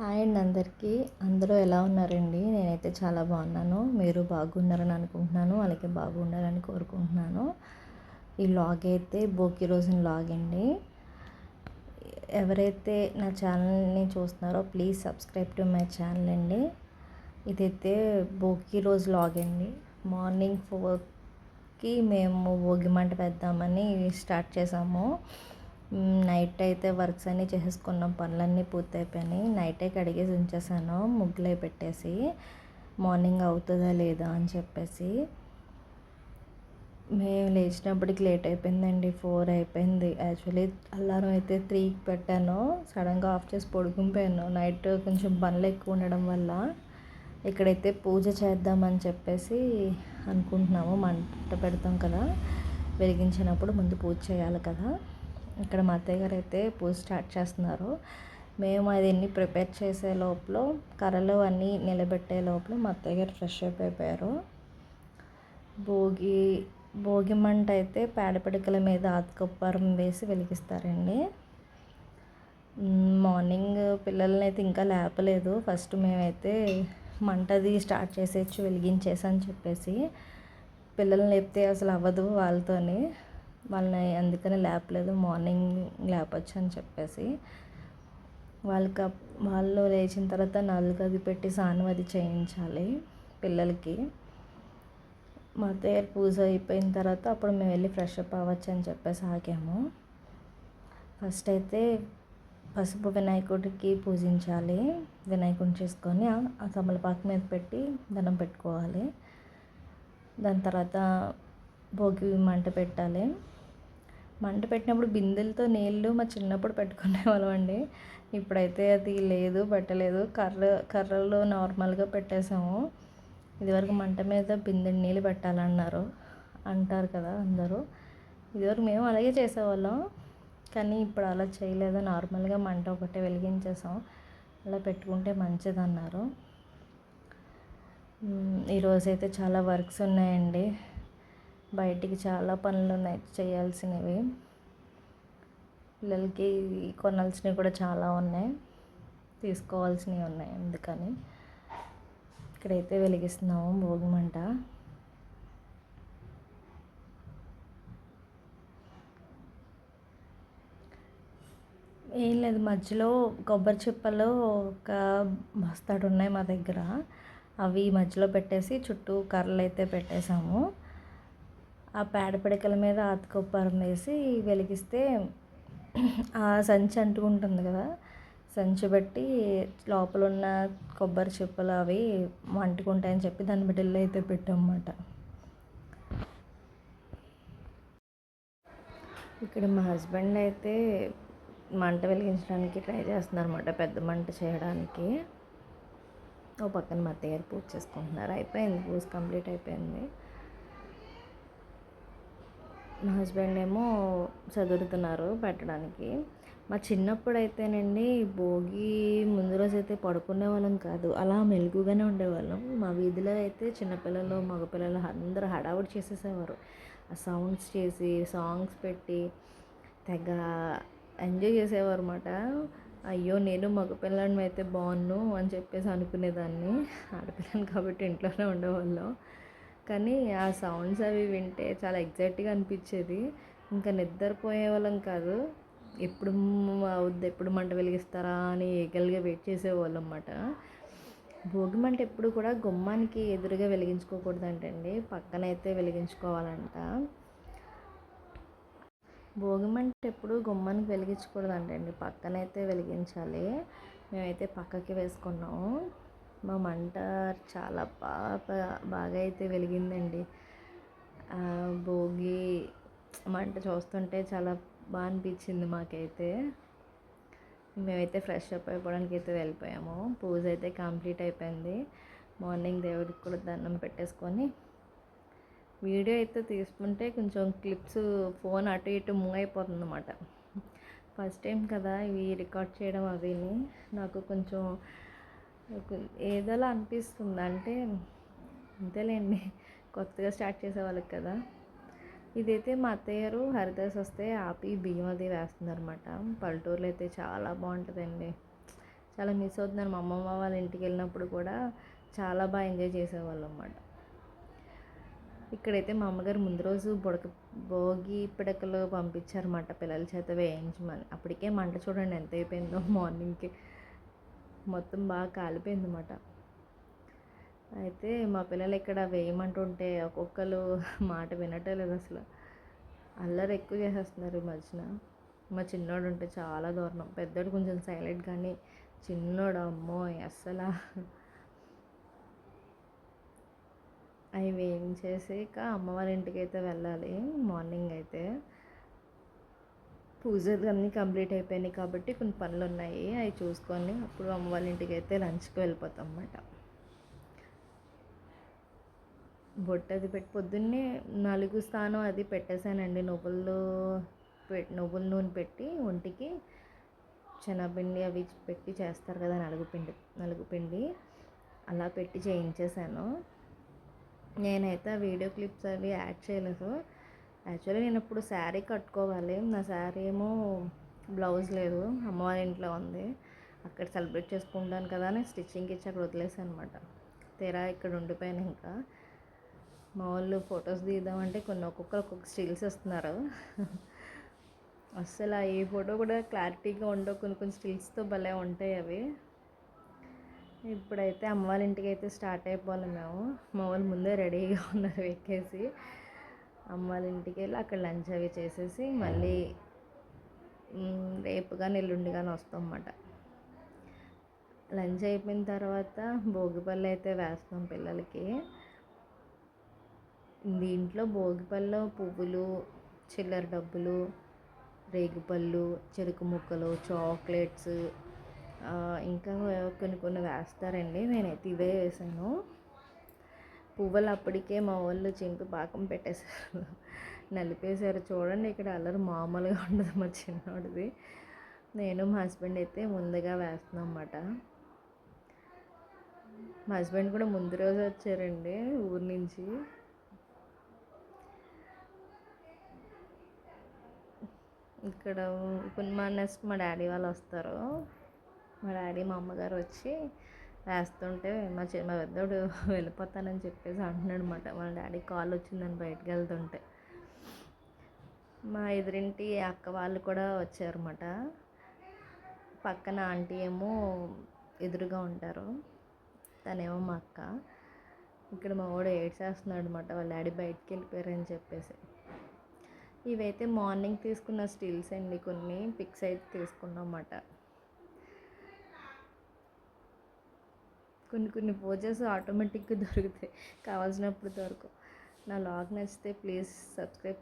Hi అండి అందరికీ. అందరూ ఎలా ఉన్నారండి? నేనైతే చాలా బాగున్నాను. మీరు బాగున్నారని అనుకుంటున్నాను. అలాగే బాగుండాలని కోరుకుంటున్నాను. ఈ లాగ్ అయితే బోకి రోజున లాగ్ అండి. ఎవరైతే నా ఛానల్ని చూస్తున్నారో please subscribe to my channel అండి. ఇదైతే భోగి రోజు లాగ్ అండి. మార్నింగ్ ఫోర్కి మేము భోగి మంట వేద్దామని స్టార్ట్ చేసాము. నైట్ అయితే వర్క్స్ అన్నీ చేసేసుకున్నాం పనులన్నీ పూర్తయిపోయినాయి. నైటే కడిగేసి ఉంచేసాను. ముగ్గులే పెట్టేసి మార్నింగ్ అవుతుందా లేదా అని చెప్పేసి. మేము లేచినప్పటికి లేట్ అయిపోయిందండి. ఫోర్ అయిపోయింది. యాక్చువల్లీ అల్లారం అయితే త్రీకి పెట్టాను. సడన్గా ఆఫ్ చేసి పడుకునిపోయాను నైట్ కొంచెం పనులు ఎక్కువ ఉండడం వల్ల ఇక్కడైతే పూజ చేద్దామని చెప్పేసి అనుకుంటున్నాము. మంట పెడతాం కదా. వెలిగించినప్పుడు ముందు పూజ చేయాలి కదా. ఇక్కడ మా అత్తయ్య గారు అయితే పూజ స్టార్ట్ చేస్తున్నారు. మేము అదన్నీ ప్రిపేర్ చేసే లోపల కర్రలు అన్నీ నిలబెట్టే లోపల మా అత్తయ్య గారు ఫ్రెష్ అప్ అయిపోయారు. భోగి భోగి మంట అయితే పేడపిడకల మీద ఆతుకొప్పారం వేసి వెలిగిస్తారండి. మార్నింగ్ పిల్లల్ని అయితే ఇంకా లేపలేదు. ఫస్ట్ మేమైతే మంటది స్టార్ట్ చేసేయచ్చు వెలిగించేసి అని చెప్పేసి. పిల్లల్ని లేపితే అసలు అవ్వదు వాళ్ళతోని. వాళ్ళని అందుకని లేపలేదు మార్నింగ్ లేపచ్చు అని చెప్పేసి. వాళ్ళకి వాళ్ళు లేచిన తర్వాత నలుగు అది పెట్టి స్నానం అది చేయించాలి పిల్లలకి. మా అత్తయ్య పూజ అయిపోయిన తర్వాత అప్పుడు మేము వెళ్ళి ఫ్రెష్ అప్ అవ్వచ్చు అని చెప్పేసి ఆగాము. ఫస్ట్ అయితే పసుపు వినాయకుడికి పూజించాలి వినాయకుడిని చేసుకొని ఆ తమలపాకు మీద పెట్టి దండం పెట్టుకోవాలి. దాని తర్వాత భోగి మంట పెట్టాలి. మంట పెట్టినప్పుడు బిందెలతో నీళ్ళు మా చిన్నప్పుడు పెట్టుకునే వాళ్ళం అండి. ఇప్పుడైతే అది లేదు పెట్టలేదు కర్ర కర్రలో నార్మల్గా పెట్టేసాము ఇదివరకు మంట మీద బిందె నీళ్ళు పెట్టాలన్నారు అంటారు కదా అందరూ. ఇదివరకు మేము అలాగే చేసేవాళ్ళం. కానీ ఇప్పుడు అలా చేయలేదు నార్మల్గా మంట ఒకటే వెలిగించేసాం అలా పెట్టుకుంటే మంచిదన్నారు. ఈరోజైతే చాలా వర్క్స్ ఉన్నాయండి. బయటికి చాలా పనులు ఉన్నాయి చేయాల్సినవి. పిల్లలకి కొనాల్సినవి కూడా చాలా ఉన్నాయి. తీసుకోవాల్సినవి ఉన్నాయి అందుకని. ఇక్కడైతే వెలిగిస్తున్నాము భోగిమంట. ఏం లేదు మధ్యలో కొబ్బరి చిప్పలు ఒక బస్తాడు ఉన్నాయి మా దగ్గర. అవి మధ్యలో పెట్టేసి చుట్టూ కర్రలు అయితే పెట్టేసాము ఆ పేడ పిడకల మీద ఆతుకొప్పారం వేసి వెలిగిస్తే ఆ సంచి అంటుకుంటుంది కదా సంచి బట్టి లోపల ఉన్న కొబ్బరి చిప్పలు అవి అంటుకుంటాయని చెప్పి దాన్ని బిడ్డల్లో అయితే పెట్టామన్నమాట. ఇక్కడ మా హస్బెండ్ అయితే మంట వెలిగించడానికి ట్రై చేస్తున్నారు అనమాట పెద్ద మంట చేయడానికి. ఓ పక్కన మా అత్తయ్య పూజ చేసుకుంటున్నారు అయిపోయింది పూజ కంప్లీట్ అయిపోయింది. మా హస్బెండ్ ఏమో చదువుతున్నారు పెట్టడానికి. మా చిన్నప్పుడు అయితేనండి భోగి ముందు రోజు అయితే పడుకునే వాళ్ళం కాదు అలా మెలుగుగానే ఉండేవాళ్ళం. మా వీధిలో అయితే చిన్నపిల్లలు మగపిల్లలు అందరూ హడావుడి చేసేసేవారు. ఆ సౌండ్స్ చేసి సాంగ్స్ పెట్టి తెగ ఎంజాయ్ చేసేవారు అన్నమాట అయ్యో నేను మగపిల్లని అయితే బాగున్ను అని చెప్పేసి అనుకునేదాన్ని. ఆడపిల్లని కాబట్టి ఇంట్లోనే ఉండేవాళ్ళం. కానీ ఆ సౌండ్స్ అవి వింటే చాలా ఎగ్జైట్గా అనిపించేది. ఇంకా నిద్రపోయే వాళ్ళం కాదు. ఎప్పుడు అవుద్ది ఎప్పుడు మంట వెలిగిస్తారా అని ఏగల్గా వెయిట్ చేసేవాళ్ళం అన్నమాట. భోగి మంట ఎప్పుడు కూడా గుమ్మానికి ఎదురుగా వెలిగించుకోకూడదంటండి. పక్కనైతే వెలిగించుకోవాలంట. భోగి మంట ఎప్పుడు గుమ్మానికి వెలిగించకూడదంటండి. పక్కనైతే వెలిగించాలి. మేమైతే పక్కకి వేసుకున్నాము. మా మంట చాలా బాగా బాగా అయితే వెలిగిందండి. భోగి మంట చూస్తుంటే చాలా బాగా అనిపించింది మాకైతే. మేమైతే ఫ్రెష్ అప్ అయిపోవడానికి అయితే వెళ్ళిపోయాము. పూజ అయితే కంప్లీట్ అయిపోయింది. మార్నింగ్ దేవుడికి కూడా దండం పెట్టేసుకొని వీడియో అయితే తీసుకుంటే కొంచెం క్లిప్స్ ఫోన్ అటు ఇటు మూవ్ అయిపోతుంది అన్నమాట ఫస్ట్ టైం కదా ఇవి రికార్డ్ చేయడం అవిని. నాకు కొంచెం ఏదోలా అనిపిస్తుంది. అంటే అంతేలేండి. కొత్తగా స్టార్ట్ చేసే వాళ్ళకి కదా. ఇదైతే మా అత్తయ్యారు హరిదాస్ వస్తే ఆపి బియ్యం అది వేస్తుందనమాట పల్లెటూరులో అయితే చాలా బాగుంటుందండి. చాలా మిస్ అవుతున్నాను మా అమ్మమ్మ వాళ్ళ ఇంటికి వెళ్ళినప్పుడు కూడా. చాలా బాగా ఎంజాయ్ చేసేవాళ్ళం అన్నమాట. ఇక్కడైతే మా అమ్మగారు ముందు రోజు బుడక భోగి పిడకలు పంపించారన్నమాట పిల్లల చేత వేయించమని. అప్పటికే మంట చూడండి ఎంత అయిపోయిందో మార్నింగ్కి. మొత్తం బాగా కాలిపోయింది అన్నమాట అయితే మా పిల్లలు ఇక్కడ వేయమంటుంటే ఒక్కొక్కరు మాట వినటం లేదు అసలు. అల్లరి ఎక్కువ చేసేస్తున్నారు ఈ మధ్యన. మా చిన్నోడు ఉంటే చాలా దూరం పెద్దోడు కొంచెం సైలెంట్ కానీ చిన్నోడు అమ్మో అస్సలు. అవి వేయించేసాక అమ్మవారి వాళ్ళ ఇంటికి అయితే వెళ్ళాలి. మార్నింగ్ అయితే పూజలు అన్నీ కంప్లీట్ అయిపోయినాయి కాబట్టి కొన్ని పనులు ఉన్నాయి అవి చూసుకొని అప్పుడు అమ్మ వాళ్ళ ఇంటికి అయితే లంచ్కి వెళ్ళిపోతాం అన్నమాట. బొట్టు అది పెట్టి పొద్దున్నే నలుగు స్థానం అది పెట్టేశానండి. నువ్వులు పెట్టి నువ్వుల నూనె పెట్టి ఒంటికి శనగపిండి అవి పెట్టి చేస్తారు కదా నలుగు పిండి నలుగు పిండి అలా పెట్టి చేయించేశాను. నేనైతే ఆ వీడియో క్లిప్స్ అవి యాడ్ చేయలేదు. యాక్చువల్లీ నేను ఇప్పుడు శారీ కట్టుకోవాలి. నా శారీ ఏమో బ్లౌజ్ లేదు. అమ్మ వాళ్ళ ఇంట్లో ఉంది. అక్కడ సెలబ్రేట్ చేసుకుంటాను కదా అని స్టిచ్చింగ్కి ఇచ్చి అక్కడ వదిలేసాను అనమాట తెరా ఇక్కడ ఉండిపోయాను ఇంకా. మా వాళ్ళు ఫొటోస్ తీద్దామంటే కొన్ని ఒక్కొక్కరు ఒక్కొక్క స్టిల్స్ ఇస్తున్నారు అస్సలు ఏ ఫోటో కూడా క్లారిటీగా ఉండవు. కొన్ని కొన్ని స్టిల్స్తో భలే ఉంటాయి అవి. ఇప్పుడైతే అమ్మ వాళ్ళ ఇంటికి అయితే స్టార్ట్ అయిపోవాలి మేము. మా వాళ్ళు ముందే రెడీగా ఉన్నారు ఎక్కేసి అమ్మ వాళ్ళ ఇంటికి వెళ్ళి అక్కడ లంచ్ అవి చేసేసి మళ్ళీ రేపు కానీ ఎల్లుండి కానీ వస్తాం అన్నమాట లంచ్ అయిపోయిన తర్వాత భోగిపళ్ళు అయితే వేస్తాం పిల్లలకి. దీంట్లో భోగిపళ్ళు పువ్వులు చిల్లర డబ్బులు రేగిపళ్ళు చెరుకు ముక్కలు చాక్లెట్స్ ఇంకా కొన్ని కొన్ని వేస్తారండి. నేనైతే ఇవే వేసాను. పువ్వులు అప్పటికే మా వాళ్ళు చింపి పాకం పెట్టేశారు. నలిపేశారు. చూడండి ఇక్కడ అల్లరి మామూలుగా ఉండదు మా చిన్నోడిది. నేను మా హస్బెండ్ అయితే ముందుగా వేస్తున్నాం అన్నమాట. మా హస్బెండ్ కూడా ముందు రోజు వచ్చారండి ఊరి నుంచి. ఇక్కడ కొన్ని మా నెక్స్ట్ మా డాడీ వాళ్ళు వస్తారు. మా డాడీ మా అమ్మగారు వచ్చి వేస్తుంటే మా చి మా పెద్దోడు వెళ్ళిపోతానని చెప్పేసి అంటున్నాడు అనమాట వాళ్ళ డాడీ కాల్ వచ్చిందని బయటకు వెళ్తుంటే. మా ఎదురింటి అక్క వాళ్ళు కూడా వచ్చారన్నమాట. పక్కన ఆంటీ ఏమో ఎదురుగా ఉంటారు. తనేమో మా అక్క. ఇక్కడ మా వాడు ఏడ్చేస్తున్నాడు అనమాట వాళ్ళ డాడీ బయటికి వెళ్ళిపోయారని చెప్పేసి. ఇవైతే మార్నింగ్ తీసుకున్న స్టిల్స్ అండి కొన్ని. పిక్స్ అయితే తీసుకున్నాం అన్నమాట కొన్ని కొన్ని పోజెస్ ఆటోమేటిక్గా దొరుకుతాయి. కావాల్సినప్పుడు దొరకవు. నా లాగ్ నచ్చితే ప్లీజ్ సబ్స్క్రైబ్